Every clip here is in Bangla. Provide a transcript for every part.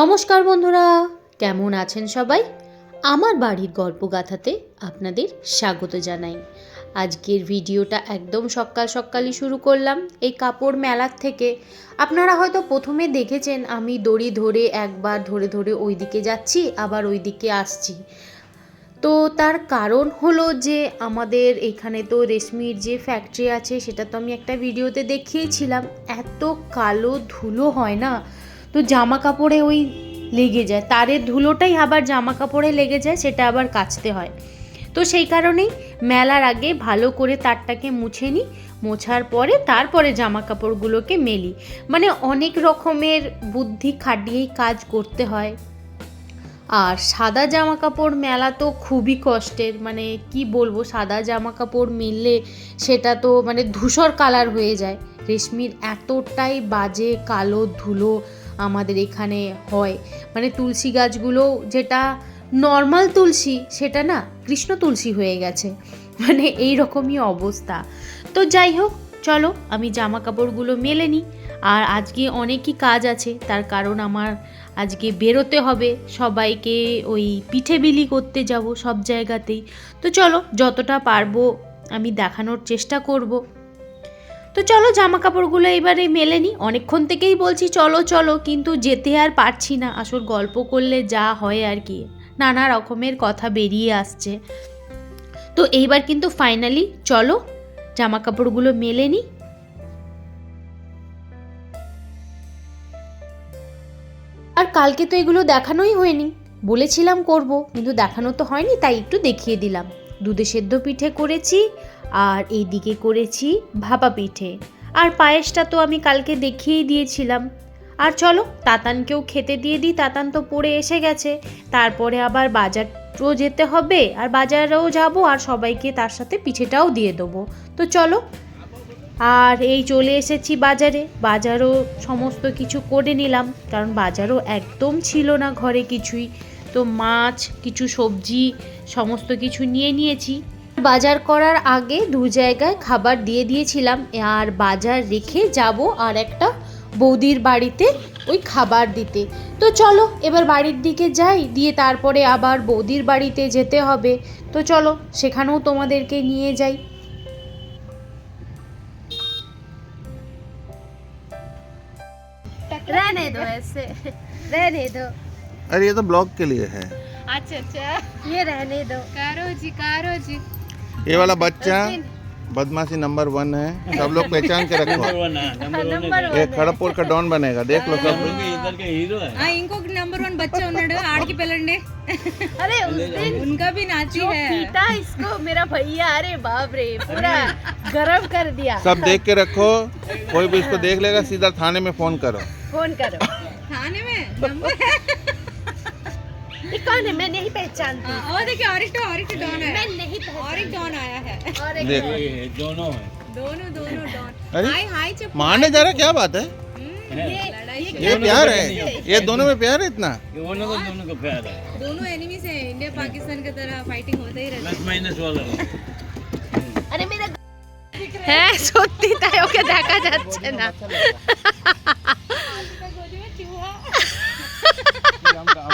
নমস্কার বন্ধুরা, কেমন আছেন সবাই? আমার বাড়ির গল্প গল্পগাথাতে আপনাদের স্বাগত জানাই। আজকের ভিডিওটা একদম সকাল সকালই শুরু করলাম এই কাপড় মেলার থেকে। আপনারা হয়তো প্রথমে দেখেছেন আমি দড়ি ধরে একবার ধরে ধরে ওই দিকে যাচ্ছি, আবার ওই দিকে আসছি। তো তার কারণ হলো যে আমাদের এখানে তো রেশমির যে ফ্যাক্টরি আছে, সেটা তো আমি একটা ভিডিওতে দেখিয়েছিলাম। এত কালো ধুলো হয় না তো জামা কাপড়ে ওই লেগে যায়। তারের ধুলোটাই আবার জামা কাপড়ে লেগে যায়, সেটা আবার কাচতে হয়। তো সেই কারণেই মেলার আগে ভালো করে তারটাকে মুছে নিই, মোছার পরে তারপরে জামা কাপড়গুলোকে মেলি। মানে অনেক রকমের বুদ্ধি খাটিয়েই কাজ করতে হয়। আর সাদা জামা কাপড় মেলা তো খুবই কষ্টের মানে কি বলব, সাদা জামা কাপড় মিললে সেটা তো মানে ধূসর কালার হয়ে যায়। রেশমির এতটাই বাজে কালো ধুলো আমাদের এখানে হয়। মানে তুলসী গাছগুলো যেটা নর্মাল তুলসী, সেটা না কৃষ্ণ তুলসী হয়ে গেছে। মানে এই রকমই অবস্থা। তো যাই হোক, চলো আমি জামা কাপড়গুলো মেলে নিই। আর আজকে অনেকই কাজ আছে, তার কারণ আমার আজকে বেরোতে হবে। সবাইকে ওই পিঠে বিলি করতে যাব সব জায়গাতেই। তো চলো, যতটা পারব আমি দেখানোর চেষ্টা করব। তো চলো জামা কাপড়গুলো এবারে মেলে নিই অনেকক্ষণ থেকেই বলছি, চলো চলো। কিন্তু যেতে আর পারছি না। আসল গল্প করলে যা হয় আর কি। নানা রকমের কথা বেরিয়ে আসছে। তো এইবার কিন্তু ফাইনালি চলো জামা কাপড়গুলো মেলে নিই আর কালকে তো এগুলো দেখানোই হয়নি। বলেছিলাম করব, কিন্তু দেখানো তো হয়নি, তাই একটু দেখিয়ে দিলাম। দুধে সেদ্ধ পিঠে করেছি আর এই দিকে করেছি ভাপা পিঠে। আর পায়েসটা তো আমি কালকে দেখিয়েই দিয়েছিলাম। আর চলো, তাতানকেও খেতে দিয়ে দিই, তাতান তো পড়ে এসে গেছে। তারপরে আবার বাজারও যেতে হবে, আর বাজারেও যাব, আর সবাইকে তার সাথে পিঠেটাও দিয়ে দেবো। তো চলো, আর এই চলে এসেছি বাজারে। বাজারও সমস্ত কিছু করে নিলাম, কারণ বাজারও একদম ছিল না ঘরে কিছুই। তো মাছ, কিছু সবজি, সমস্ত কিছু নিয়ে নিয়েছি। বাজার করার আগে দু জায়গায় খাবার দিয়ে দিয়েছিলাম আর বাজার রেখে যাব আর একটা বৌদির বাড়িতে ওই খাবার দিতে তো চলো এবার বাড়ির দিকে যাই দিয়ে তারপরে আবার বৌদির বাড়িতে যেতে হবে তো চলো সেখানেও তোমাদেরকে নিয়ে যাই रहने दो ऐसे रहने दो अरे ये तो ब्लॉग के लिए है अच्छा अच्छा ये रहने दो कारो जी कारो जी ये वाला बच्चा बदमाशी नंबर वन है सब लोग पहचान के रखो नंबर ये खड़गपुर का डॉन बनेगा देख लो सब ఆ, ఇంకొక నెంబర్ వన్ బచ్చా ఉన్నాడు ఆడికి పిల్లండి अरे उस दिन उनका भी नाची जो है पीटा इसको मेरा भैया अरे बाप रे पूरा गरम कर दिया सब देख के रखो कोई भी इसको देख लेगा सीधा थाने में फोन करो फोन करो थाने में नंबर है ये कौन है मैं नहीं पहचानती हाँ, और देखिए और एक और एक डॉन मैं है नहीं और एक डॉन आया है और एक देख दोनों दोनों डॉन अरे हाय हाय चुप मारने जा रहा क्या बात है ये लड़ाई ये प्यार है ये दोनों में प्यार है इतना दोनों एनिमीज है इंडिया पाकिस्तान की तरह फाइटिंग होता ही रहता है আরে মেরা হ্যাঁ সত্যি তাই ওকে দেখা যাচ্ছে না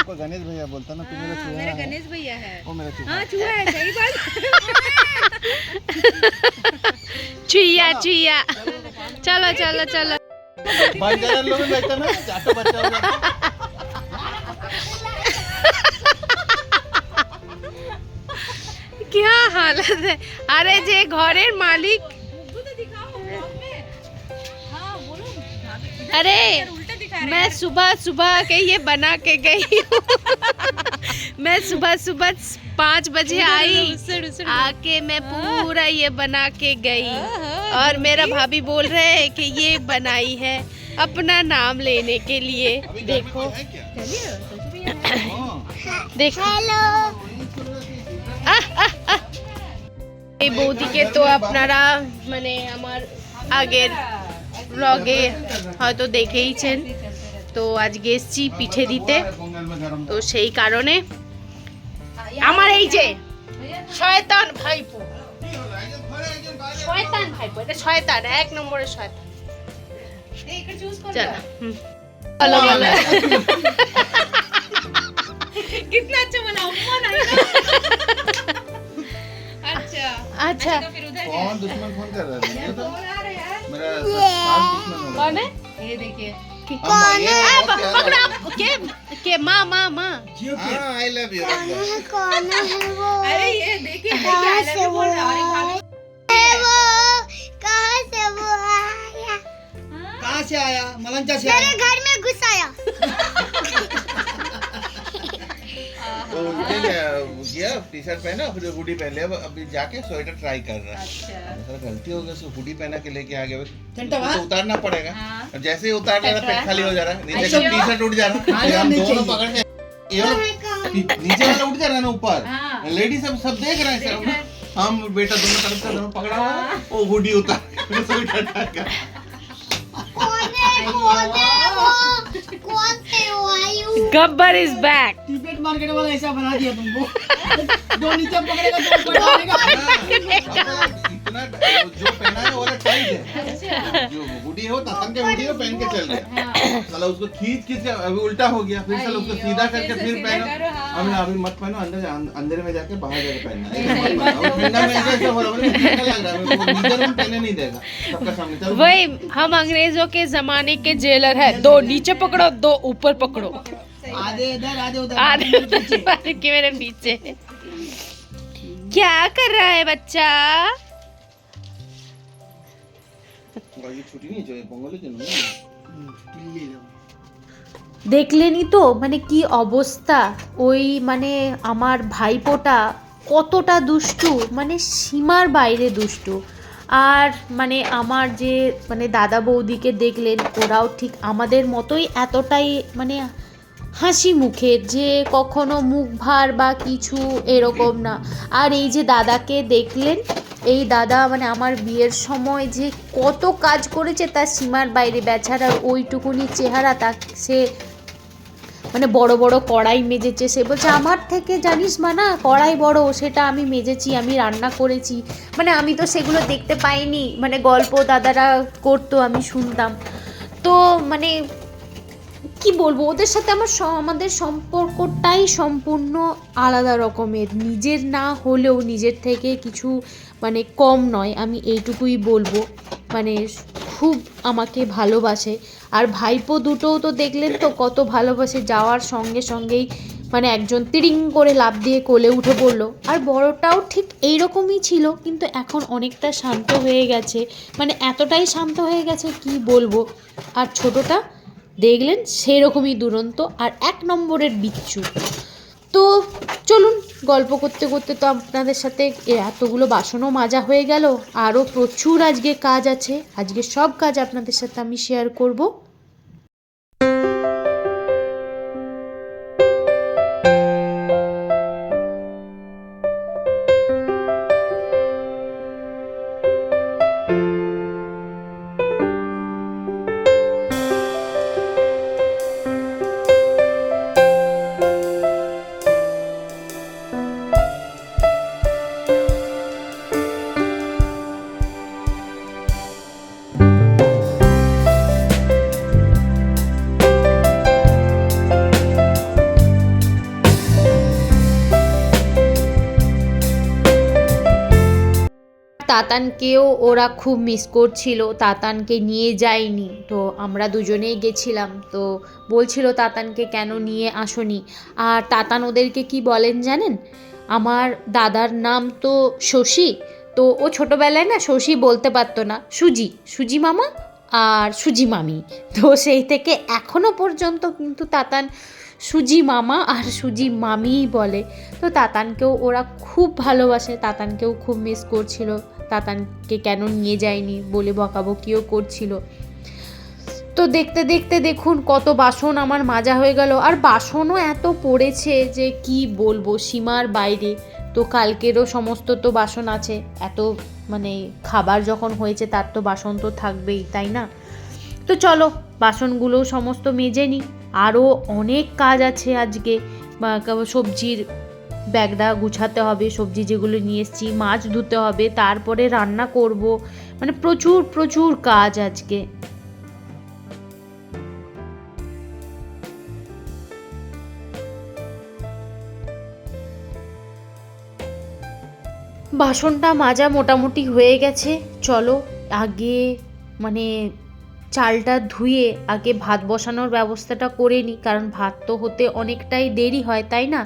आपको गणेश भैया बोलता ना मेरा हाँ, चूहा मेरा गणेश भैया है। वो मेरा चूहा हाँ चूहा है सही बात। चूहा चूहा चलो चलो चलो। भाई जरा लोग बैठते ना जाता बच्चा क्या हालत है? अरे जे घर मालिक। तो हाँ, अरे मैं सुबह सुबह के ये बना के गई हूँ मैं सुबह सुबह पाँच बजे आई आके मैं पूरा ये बना के गई और मेरा भाभी बोल रहे हैं कि ये बनाई है अपना नाम लेने के लिए देखो देखो আহ, আহ, আহ। এই বৌদিকে তো আপনারা মানে আমার আগের ব্লগে হয়তো দেখেইছেন তো আজকে এসছি পিঠে দিতে তো সেই কারণে আমার এই যে শয়তান ভাইপো শয়তান ভাইপো এটা শয়তান এক নম্বরের শয়তান চলো হুম। बोलो बोलो कितना अच्छा बना अम्मा ना अच्छा अच्छा तो फिर उधर कौन दुश्मन फोन कर रहा है तो कौन है? ये देखिए। कौन है? पकड़ो आप के के माँ माँ माँ। आई लव यू कौन है वो? अरे ये देखिए कहाँ से वो कहाँ से वो आया? हाँ? कहाँ से आया? मलंजा से मेरे घर में घुस आया। तो ये गया टी शर्ट पहना फिर हुडी पहन लिया अभी जाके स्वेटर ट्राई कर रहा है। अच्छा। गलती हो गई उसको हुडी पहना के लेके आ गया तो उतारना पड़ेगा। हाँ। जैसे ही उतार रहा पेट खाली हो जा रहा है। नीचे अच्छा। का टी शर्ट उठ जा रहा है। हाँ, हम दोनों पकड़ के नीचे वाला उठ जा रहा है ना ऊपर। हाँ। लेडीज़ सब सब देख रहे हैं सब हम बेटा दोनों तरफ़ से दोनों पकड़ा हुआ है वो हुडी उतार स्वेटर ट्राई कर Gabbar is back Tibet market वाला ऐसा बना दिया तुमको दो नीचे पकड़ेगा तो ऊपर डालेगा इतना जो पहना है वो वाला टाइट जो के पहन के चल साला उसको खींच खींच के अभी उल्टा हो गया फिर साला उसको सीधा करके फिर पहनो। अभी अभी मत पहनो अंदर अंदर में जाके बाहर जाके पहनना। वही हम अंग्रेज़ों के जमाने के जेलर है। दो नीचे पकड़ो दो ऊपर पकड़ो। आधे आधे उधर। आधे मेरे नीचे क्या कर रहा है बच्चा? দেখলেনি তো মানে কি অবস্থা? ওই মানে আমার ভাইপোটা কতটা দুষ্টু মানে সীমার বাইরে দুষ্টু। আর মানে আমার যে মানে দাদা বৌদিকে দেখলেন ওরাও ঠিক আমাদের মতোই এতটাই মানে হাসি মুখে যে কখনো মুখ ভার বা কিছু এরকম না। আর এই যে দাদাকে দেখলেন এই দাদা মানে আমার বিয়ের সময় যে কত কাজ করেছে তার সীমার বাইরে। বেচারার ওইটুকুনি চেহারা তা সে মানে বড় বড় কড়াই মেজেছে। সে বলছে, আমার থেকে জানিস মা না কড়াই বড়, সেটা আমি মেজেছি, আমি রান্না করেছি। মানে আমি তো সেগুলো দেখতে পাইনি মানে গল্প দাদারা করতো, আমি শুনতাম। তো মানে কি বলব, ওদের সাথে আমার আমাদের সম্পর্কটাই সম্পূর্ণ আলাদা রকমের। নিজের না হলেও নিজের থেকে কিছু মানে কম নয়, আমি এইটুকুই বলব। মানে খুব আমাকে ভালোবাসে। আর ভাইপো দুটোও তো দেখলেন তো কত ভালোবাসে, যাওয়ার সঙ্গে সঙ্গেই মানে একজন তিরিং করে লাভ দিয়ে কোলে উঠে পড়ল। আর বড়টাও ঠিক এইরকমই ছিল, কিন্তু এখন অনেকটা শান্ত হয়ে গেছে। মানে এতটাই শান্ত হয়ে গেছে কি বলব? আর ছোটটা দেখলেন সেরকমই দুরন্ত, আর এক নম্বরের বিচ্ছু। তো চলুন গল্প করতে করতে তো আপনাদের সাথে এতগুলো বাসনও মাজা হয়ে গেল। আরও প্রচুর আজকে কাজ আছে। আজকে সব কাজ আপনাদের সাথে আমি শেয়ার করব। তাতানকেও ওরা খুব মিস করছিল, তাতানকে নিয়ে যায়নি। তো আমরা দুজনেই গেছিলাম, তো বলছিল তাতানকে কেন নিয়ে আসনি? আর তাতান ওদেরকে কি বলেন জানেন? আমার দাদার নাম তো শশী, তো ও ছোটোবেলায় না শশী বলতে পারতো না, সুজি সুজি মামা আর সুজি মামি। তো সেই থেকে এখনও পর্যন্ত কিন্তু তাতান সুজি মামা আর সুজি মামিই বলে। তো তাতানকেও ওরা খুব ভালোবাসে, তাতানকেও খুব মিস করছিল। তাতানকে কেন নিয়ে যায়নি বলে বকাবকিও করছিল। তো দেখতে দেখতে দেখুন কত বাসন আমার মাজা হয়ে গেল। আর বাসনও এত পড়েছে যে কি বলব, সীমার বাইরে। তো কালকেরও সমস্ত তো বাসন আছে। এত মানে খাবার যখন হয়েছে তার তো বাসন তো থাকবেই, তাই না? তো চলো, বাসনগুলো সমস্ত মেজে নিই। আরও অনেক কাজ আছে আজকে। সবজির ব্যাগটা গুছাতে হবে, সবজি যেগুলো নিয়ে এসেছি, মাছ ধুতে হবে, তারপরে রান্না করব। মানে প্রচুর প্রচুর কাজ আজকে। বাসনটা মাজা মোটামুটি হয়ে গেছে। চলো আগে মানে চালটা ধুয়ে আগে ভাত বসানোর ব্যবস্থাটা করে নিই, কারণ ভাত তো হতে অনেকটাই দেরি হয়, তাই না?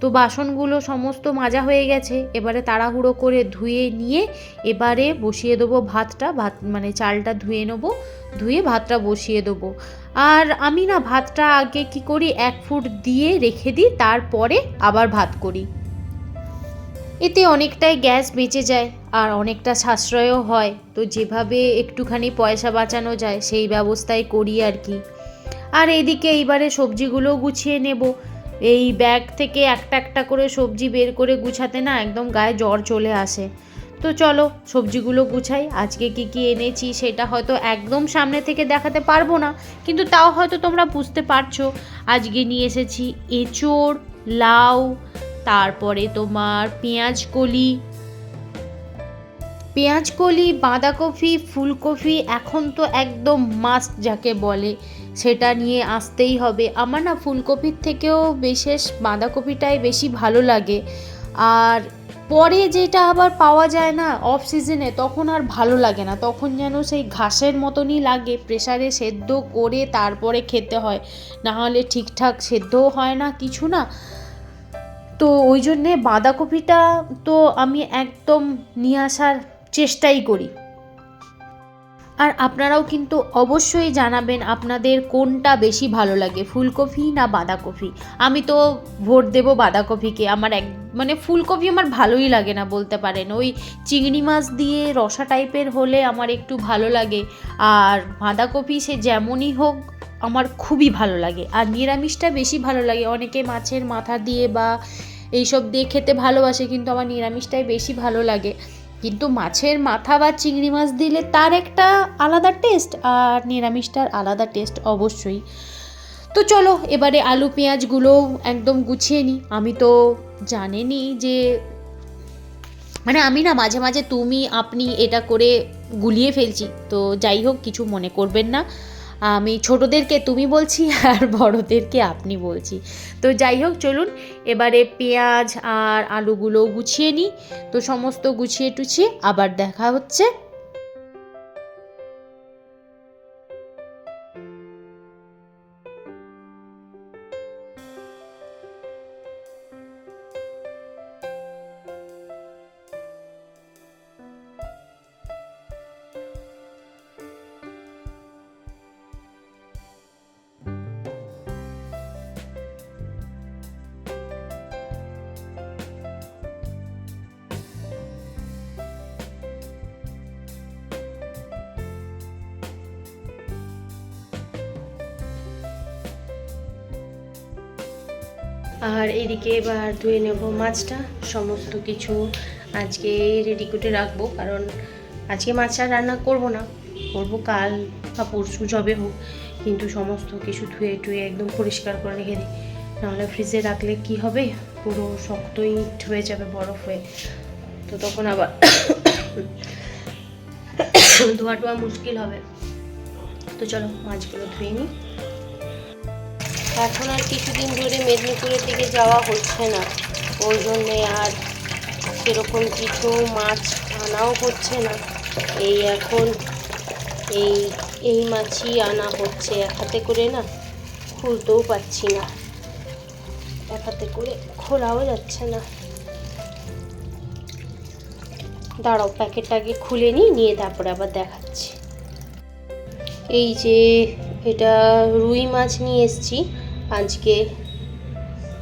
তো বাসনগুলো সমস্ত মাজা হয়ে গেছে। এবারে তাড়াহুড়ো করে ধুয়ে নিয়ে এবারে বসিয়ে দেবো ভাতটা। ভাত মানে চালটা ধুয়ে নেব, ধুয়ে ভাতটা বসিয়ে দেবো। আর আমি না ভাতটা আগে কি করি, এক ফুট দিয়ে রেখে দিই, তারপরে আবার ভাত করি। এতে অনেকটাই গ্যাস বেঁচে যায় আর অনেকটা সাশ্রয়ও হয়। তো যেভাবে একটুখানি পয়সা বাঁচানো যায়, সেই ব্যবস্থাই করি আর কি। আর এদিকে এইবারে সবজিগুলো গুছিয়ে নেব। এই ব্যাগ থেকে একটা একটা করে সবজি বের করে গুছাতে না একদম গায়ে জ্বর চলে আসে। তো চলো সবজিগুলো গুছাই। আজকে কি কি এনেছি সেটা হয়তো একদম সামনে থেকে দেখাতে পারব না, কিন্তু তাও হয়তো তোমরা বুঝতে পারছ। আজকে নিয়ে এসেছি এঁচোড়, লাউ, তারপরে তোমার পেঁয়াজ কলি। পেঁয়াজ কলি, বাঁধাকপি, ফুলকপি, এখন তো একদম মাস্ট যাকে বলে। সেটা নিয়ে আসতেই হবে। আমার না ফুলকপির থেকেও বিশেষ বাঁধাকপিটাই বেশি ভালো লাগে। আর পরে যেটা আবার পাওয়া যায় না অফ সিজনে তখন আর ভালো লাগে না। তখন যেন সেই ঘাসের মতনই লাগে প্রেসারে সেদ্ধ করে তারপরে খেতে হয়। না হলে ঠিকঠাক সেদ্ধও হয় না, কিছু না। তো ওই জন্যে বাঁধাকপিটা তো আমি একদম নিয়ে আসার চেষ্টাই করি। আর আপনারাও কিন্তু অবশ্যই জানাবেন আপনাদের কোনটা বেশি ভালো লাগে, ফুলকপি না বাঁধাকপি? আমি তো ভোট দেব বাঁধাকপিকে, আমার এক মানে ফুলকপি আমার ভালোই লাগে না বলতে পারেন। ওই চিংড়ি মাছ দিয়ে রসা টাইপের হলে আমার একটু ভালো লাগে, আর বাঁধাকপি সে যেমনই হোক আমার খুবই ভালো লাগে। আর নিরামিষটা বেশি ভালো লাগে, অনেকে মাছের মাথা দিয়ে বা এইসব দিয়ে খেতে ভালোবাসে, কিন্তু আমার নিরামিষটাই বেশি ভালো লাগে। কিন্তু মাছের মাথা বা চিংড়ি মাছ দিলে তার একটা আলাদা টেস্ট আর নিরামিষটার আলাদা টেস্ট অবশ্যই। তো চলো, এবারে আলু পেঁয়াজগুলো একদম গুছিয়ে নিই আমি তো জানেনই যে মানে আমি না মাঝে মাঝে তুমি, আপনি এটা করে গুলিয়ে ফেলছি। তো যাই হোক, কিছু মনে করবেন না। আমি ছোটদেরকে তুমি বলছি আর বড়দেরকে আপনি বলছি। তো যাই হোক, চলুন, এবারে পেঁয়াজ আর আলুগুলো গুছিয়ে নিই। তো সমস্ত গুছিয়ে টুছিয়ে আবার দেখা হচ্ছে। আর এদিকে এবার ধুয়ে নেব মাছটা। সমস্ত কিছু আজকে রেডি করে রাখব, কারণ আজকে মাছটা রান্না করব না। করব কাল বা পরশু যবে হোক, কিন্তু সমস্ত কিছু ধুয়ে টুয়ে একদম পরিষ্কার করে রেখে দিই। নাহলে ফ্রিজে রাখলে কি হবে? পুরো শক্ত ইট হয়ে যাবে, বরফ হয়ে। তো তখন আবার ধোয়া টোয়া মুশকিল হবে। তো চলো মাছগুলো ধুয়ে নিই। এখন আর কিছুদিন ধরে মেদিনীপুরের দিকে যাওয়া হচ্ছে না। ওই জন্যে আর সেরকম কিছু মাছ আনাও হচ্ছে না। এই এখন এই এই মাছই আনা হচ্ছে। এক হাতে করে না খুলতেও পাচ্ছি না। এক হাতে করে খোলাও যাচ্ছে না। দাঁড়াও, প্যাকেটটা আগে খুলে নিই, নিয়ে তারপরে আবার দেখাচ্ছি। এই যে এটা রুই মাছ নিয়ে এসেছি। আজকে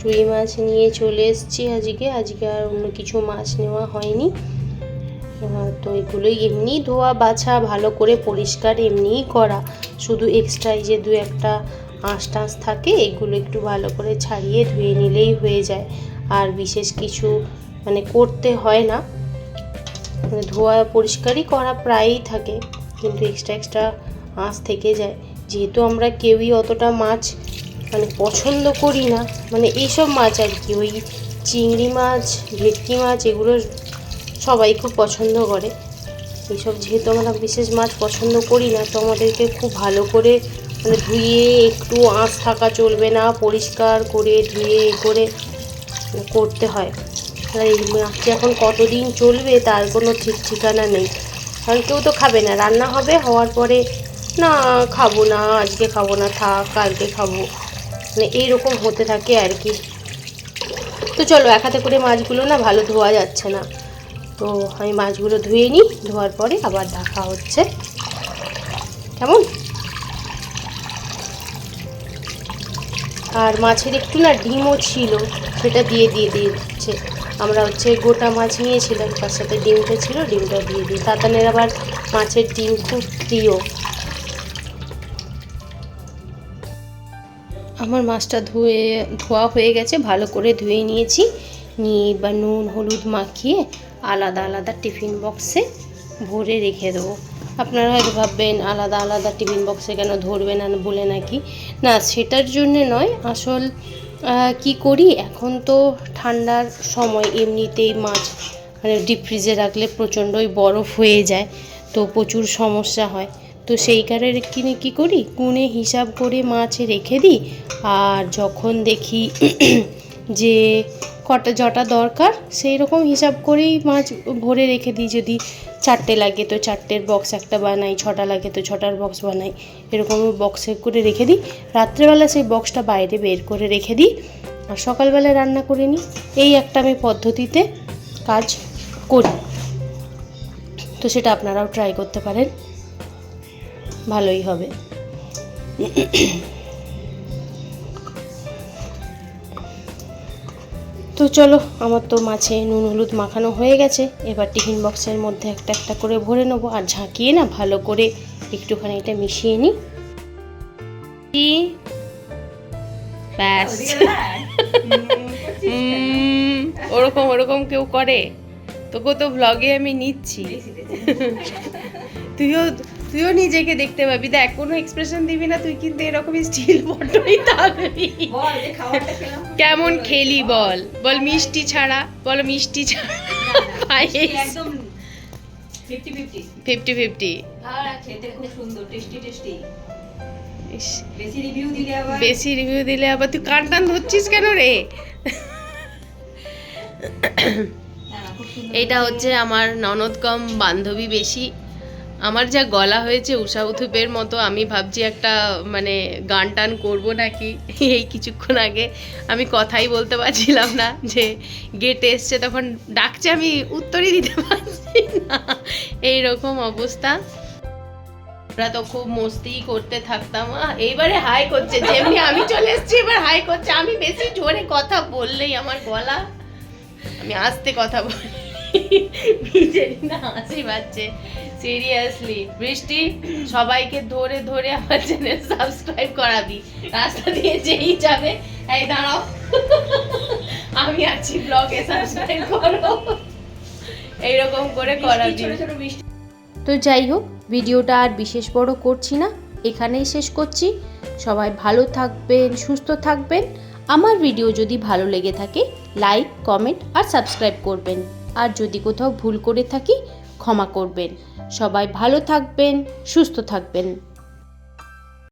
রুই মাছ নিয়ে চলে এসেছি আজকে। আজকে আর অন্য কিছু মাছ নেওয়া হয়নি। তো এগুলোই এমনি ধোয়া বাছা, ভালো করে পরিষ্কার এমনিই করা। শুধু এক্সট্রা যে দু একটা আঁশ টাঁশ থাকে, এগুলো একটু ভালো করে ছাড়িয়ে ধুয়ে নিলেই হয়ে যায়। আর বিশেষ কিছু মানে করতে হয় না। মানে ধোয়া পরিষ্কারই করা প্রায়ই থাকে, কিন্তু এক্সট্রা এক্সট্রা আঁশ থেকে যায়। যেহেতু আমরা কেউই অতটা মাছ মানে পছন্দ করি না। মানে এইসব মাছ আর কি, ওই চিংড়ি মাছ, ভেটকি মাছ, এগুলো সবাই খুব পছন্দ করে। এইসব যেহেতু আমরা বিশেষ মাছ পছন্দ করি না, তো আমাদেরকে খুব ভালো করে মানে ধুয়ে একটু আঁশ থাকা চলবে না, পরিষ্কার করে ধুয়ে এ করে করতে হয়। আর এই মাছটি এখন কতদিন চলবে তার কোনো ঠিক ঠিকানা নেই। কারণ কেউ তো খাবে না, রান্না হবে, হওয়ার পরে না খাব না, আজকে খাব না, থাক, কালকে খাব। মানে এইরকম হতে থাকে আর কি। তো চলো, এক হাতে করে মাছগুলো না ভালো ধোয়া যাচ্ছে না। তো আমি মাছগুলো ধুয়ে নিই, ধোয়ার পরে আবার দেখা হচ্ছে। কেমন? আর মাছের একটু না ডিমও ছিল, সেটা দিয়ে দিয়ে দিচ্ছে আমরা হচ্ছে গোটা মাছ নিয়েছিলাম, তার সাথে ডিমটা ছিল ডিমটা দিয়ে দিই। তাতানের আবার মাছের ডিম খুব প্রিয়। আমার মাছটা ধুয়ে, ধোয়া হয়ে গেছে, ভালো করে ধুয়ে নিয়েছি। নিয়ে এবার নুন, হলুদ মাখিয়ে আলাদা আলাদা টিফিন বক্সে ভরে রেখে দেবো। আপনারা হয়তো ভাববেন, আলাদা আলাদা টিফিন বক্সে কেন ধরবে না বলে নাকি? না, সেটার জন্যে নয়, আসল কি করি? এখন তো ঠান্ডার সময়, এমনিতেই মাছ মানে ডিপ ফ্রিজে রাখলে প্রচণ্ডই বরফ হয়ে যায়, তো প্রচুর সমস্যা হয়। তো সেই কারণে কিনে কী করি? গুনে হিসাব করে মাছ রেখে দিই। আর যখন দেখি যে কটা জটা দরকার সেই রকম হিসাব করেই মাছ ভরে রেখে দিই। যদি চারটে লাগে তো চারটের বক্স একটা বানাই, ছটা লাগে তো ছটার বক্স বানাই, এরকম বক্সে করে রেখে দিই। রাত্রেবেলা সেই বক্সটা বাইরে বের করে রেখে দিই। আর সকালবেলা রান্না করে নিই। এই একটা আমি পদ্ধতিতে কাজ করি। তো সেটা আপনারাও ট্রাই করতে পারেন। ভালোই হবে। তো চলো আমার তো মাছে নুন হলুদ মাখানো হয়ে গেছে। এবার টিফিন বক্সের মধ্যে একটা একটা করে ভরে নেব আর ঝাঁকিয়ে না ভালো করে একটুখানি এটা মিশিয়ে নিই। ব্যাস। ওরকম ওরকম কেউ করে। তোকে তো ব্লগে আমি নিচ্ছি। তুইও তুইও নিজেকে দেখতে পাবি। দেখ কোনো এক্সপ্রেশন দিবি না তুই কিন্তু এরকমই স্টিল ফটোই থাকবি। কেমন খেলি বল। বল মিষ্টি ছাড়া বল মিষ্টি ছাড়া একদম ফিফটি ফিফটি ফিফটি ফিফটি আর খেতে খুব সুন্দর টেস্টি টেস্টি বেশি রিভিউ দিলে আবার তুই কান টান ধরছিস কেন রে? এটা হচ্ছে আমার ননদ কম বান্ধবী বেশি। আমার যা গলা হয়েছে উষা উথুপের মতো, আমি ভাবছি একটা মানে গান টান করব নাকি? এই কিছুক্ষণ আগে আমি কথাই বলতে পারছিলাম না যে গেটে এসছে, তখন ডাকছে, আমি উত্তরই দিতে পারছি না। এইরকম অবস্থা। আমরা তো খুব মস্তি করতে থাকতাম। এইবারে হাই করছে, যেমনি আমি চলে এসেছি, এবার হাই করছে। আমি বেশি জোরে কথা বললেই আমার গলা। আমি আস্তে কথা বলি। না হাসি পাচ্ছে। সিরিয়াসলি বৃষ্টি সবাইকে ধরে ধরে আমার চ্যানেল সাবস্ক্রাইব করাবি। রাস্তা দিয়ে যেই যাবে এই দাঁড়াও। আমি আছি ব্লগে সাবস্ক্রাইব করো। এইরকম করে করাবি। তো যাই হোক ভিডিওটা আর বিশেষ বড় করছি না। এখানেই শেষ করছি। সবাই ভালো থাকবেন সুস্থ থাকবেন। আমার ভিডিও যদি ভালো লেগে থাকে লাইক কমেন্ট আর সাবস্ক্রাইব করবেন। আর যদি কোথাও ভুল করে থাকি ক্ষমা করবেন। সবাই ভালো থাকবেন সুস্থ থাকবেন।